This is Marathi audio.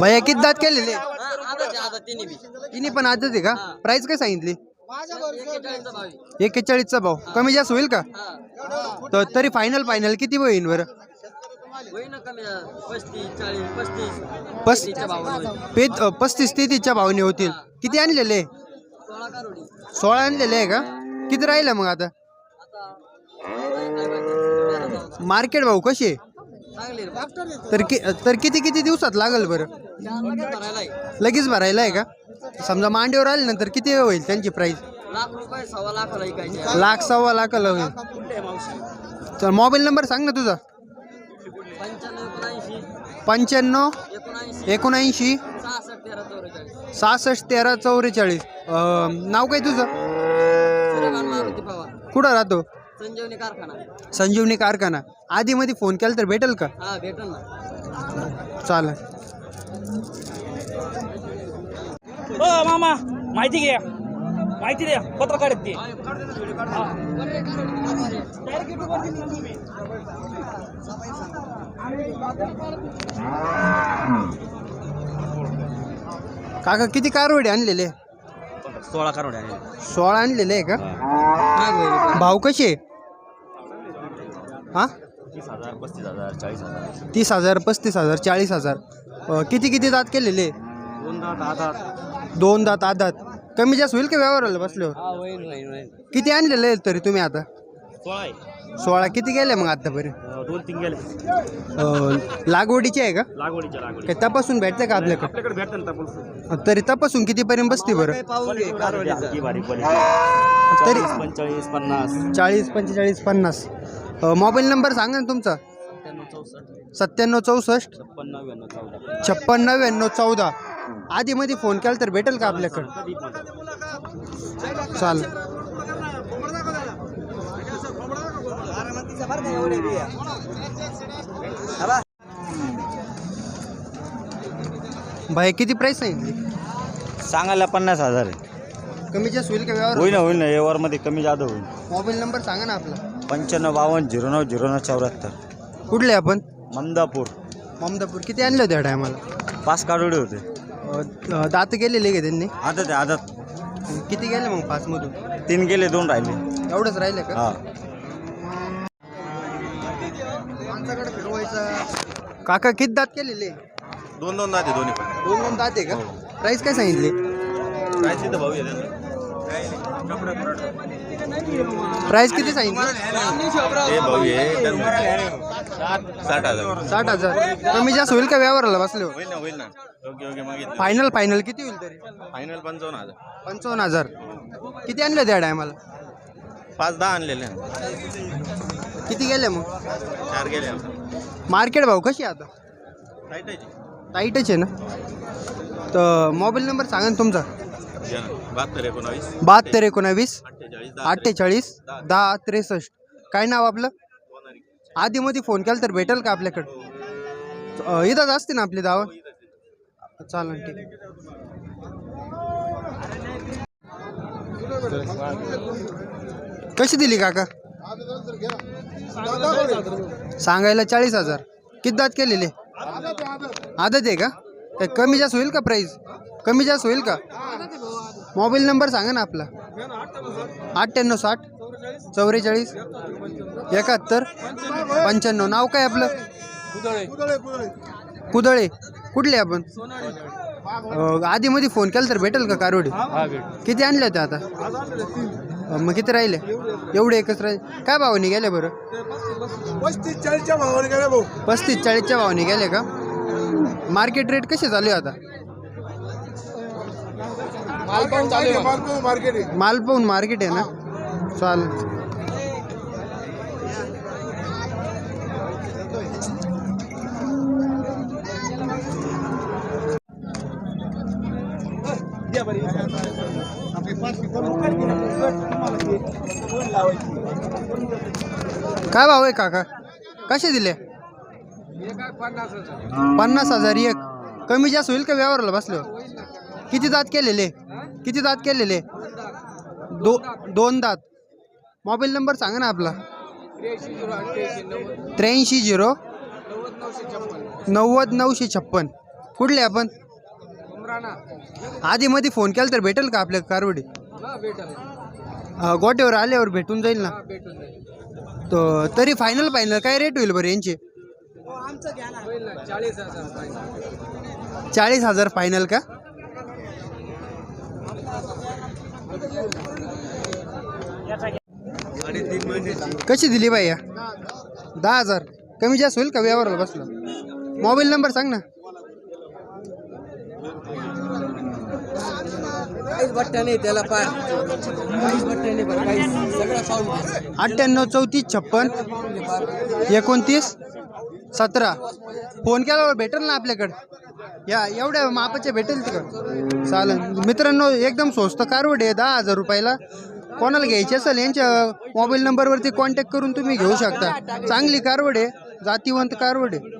भैया किती दात केलेले? तिन्ही पण आजच आहे का? प्राइस काय सांगितली? एक्केचाळीसचा भाव कमी जास्त होईल का? तर तरी फायनल फायनल किती होईल बरं? पस पस्तीस तेहतीसच्या भावने होतील. किती आणलेले? सोळा आणलेले आहे का? किती राहिलं मग आता मार्केट भाऊ कसे? तर कि तर किती किती दिवसात लागल बरं? लगेच भरायला आहे का? समजा मांडीवर आले नंतर किती होईल त्यांची प्राइस लाख सव्वा लाखाला लाख होईल. तर मोबाईल नंबर सांग ना तुझा. पंच्याण्णव एकोणऐंशी. सहासष्ट तेरा चौवेचाळीस. तेरा नाव काय तुझं? कुठं राहतो? संजीवनी कारखाना. संजीवनी कारखाना. आधीमध्ये फोन केला तर भेटेल का? हा भेटल ना. चालेल. ओ मामा माहिती घ्या. माहिती द्या पत्रकार आहेत ते. काका किती कारवडे आणलेले? सोळा करोड सोळा आणलेले आहे का? भाव कसे? हा? तीस हजार पस्तीस हजार चाळीस हजार. तीस हजार पस्तीस हजार चाळीस हजार. किती किती दात केलेले? दोन दात आधार दोन दात आठ दात कमी जास्त होईल का व्यवहाराला बसल्यावर हा किती आणलेले आहेत तरी तुम्ही आता? सोळा सोळा. किती गेले मग आतापर्यंत अं, दोन तीन गेले. लागवडीचे आहे का? लागवडीच्या लागवडी तपासून भेटतं का आपल्याकडे? आपल्याकडे भेटतं तपासून. तरी तपासून कितीपर्यंत बसते बरं? तरी चाळीस पंचेचाळीस पन्नास. चाळीस पंचेचाळीस पन्नास. मोबाईल नंबर सांगा ना तुमचा. सत्त्याण्णव चौसष्ट. छप्पन नव्याण्णव चौदा. चौदा. आधीमध्ये फोन केला तर भेटेल का आपल्याकडं? चालेल. भाई किती प्राइस सांगितली सांगायला पन्नास हजार आहे. कमी जास्त होईल का व्यवहार? होईल ना होईल ना. व्यवहारमध्ये कमी जादा होईल. मोबाईल नंबर सांगा ना आपला. पंच्याण्णव बावन्न झिरो नऊ झिरो नऊ चौऱ्याहत्तर. कुठले आपण? ममदापूर ममदापूर किती आणले होते टायमाला? पाच काढोडे होते. दात गेलेले का त्यांनी? आदत आहे आदत. किती गेले मग पाचमधून? तीन गेले दोन राहिले. एवढंच राहिलं का? हा. माणसाकडे फिरवायचा. काका किती दात केलेले? दोन दोन दाते दोन्ही पण. दोन दोन दात आहे का? प्राइस काय सांगितली? काय तिथं भाऊ आहे प्राइस किती सांगितली? साठ हजार. साठ हजार. कमी जास्त होईल का व्यवहाराला बसले? होईल ना होईल ना. योग्य मागितलं. फायनल फायनल किती होईल तरी? फायनल पंचावन्न हजार. पंचावन्न हजार. किती आणले त्या टायमाला पाच दहा आणलेले. किती गेले मग? चार गेले. मार्केट भाव कशी आहे आता? आहे. टाईटच आहे ना? तर मोबाईल नंबर सांगा ना तुमचा. बहात्तर एकोणावीस बहात्तर एकोणावीस अठ्ठेचाळीस दहा त्रेसष्ट काय नाव आपलं? आधीमध्ये फोन केला तर भेटेल का आपल्याकडं? इथंच असते ना आपली दावा? चालेल ठीक कशी दिली काका? सांगायला चाळीस हजार. किती दात केलेले? आदत आहे का? कमी जास्त होईल का प्राईस कमी जास्त होईल का? मोबाईल नंबर सांगा ना आपला. अठ्ठ्याण्णव साठ चौवेचाळीस एकाहत्तर पंच्याण्णव. नाव काय आपलं? कुदळे. कुठले आपण? आधीमध्ये फोन केला तर भेटेल का कारवडी? किती आणले होते आता? मग किती राहिले? एवढे एकच राहिले. काय भावाने गेले बरं? पस्तीस चाळीसच्या भावाने गेले पस्तीस चाळीसच्या भावाने गेले का? मार्केट रेट कसे चालू आहे आता? मार्केट आहे माल. पाहून मार्केट आहे. ना? चाल काय भाव आहे काका? कसे दिले? पन्नास हजार एक. कमी जास्त होईल का व्यवहाराला बसलो किती दात केलेले? किती दात केलेले? दो दोन दात. मोबाईल नंबर सांगा ना आपला. त्र्याऐंशी झिरो नव्वद नऊशे छप्पन. कुठले आपण? आधी मध्ये फोन केला तर भेटेल का आपल्या कारवडी? गोट्यावर आल्यावर भेटून जाईल ना? तर तरी फायनल फायनल काय रेट होईल बरं यांचे? चाळीस हजार फायनल का? कशी दिली बाई या? दहा हजार. कमी जास्त होईल का व्यवहाराला बसला? मोबाईल नंबर सांग ना. अठ्ठ्याण्णव चौतीस छप्पन एकोणतीस सतरा. फोन केल्यावर भेटेल ना आपल्याकडं? या एवढ्या मापाचे भेटेल तिकडं? चालेल. मित्रांनो एकदम स्वस्त कारवड आहे दहा हजार रुपयाला. कोणाला घ्यायची असेल यांच्या मोबाईल नंबरवरती कॉन्टॅक्ट करून तुम्ही घेऊ शकता. चांगली कारवड आहे जातीवंत कारवड. आहे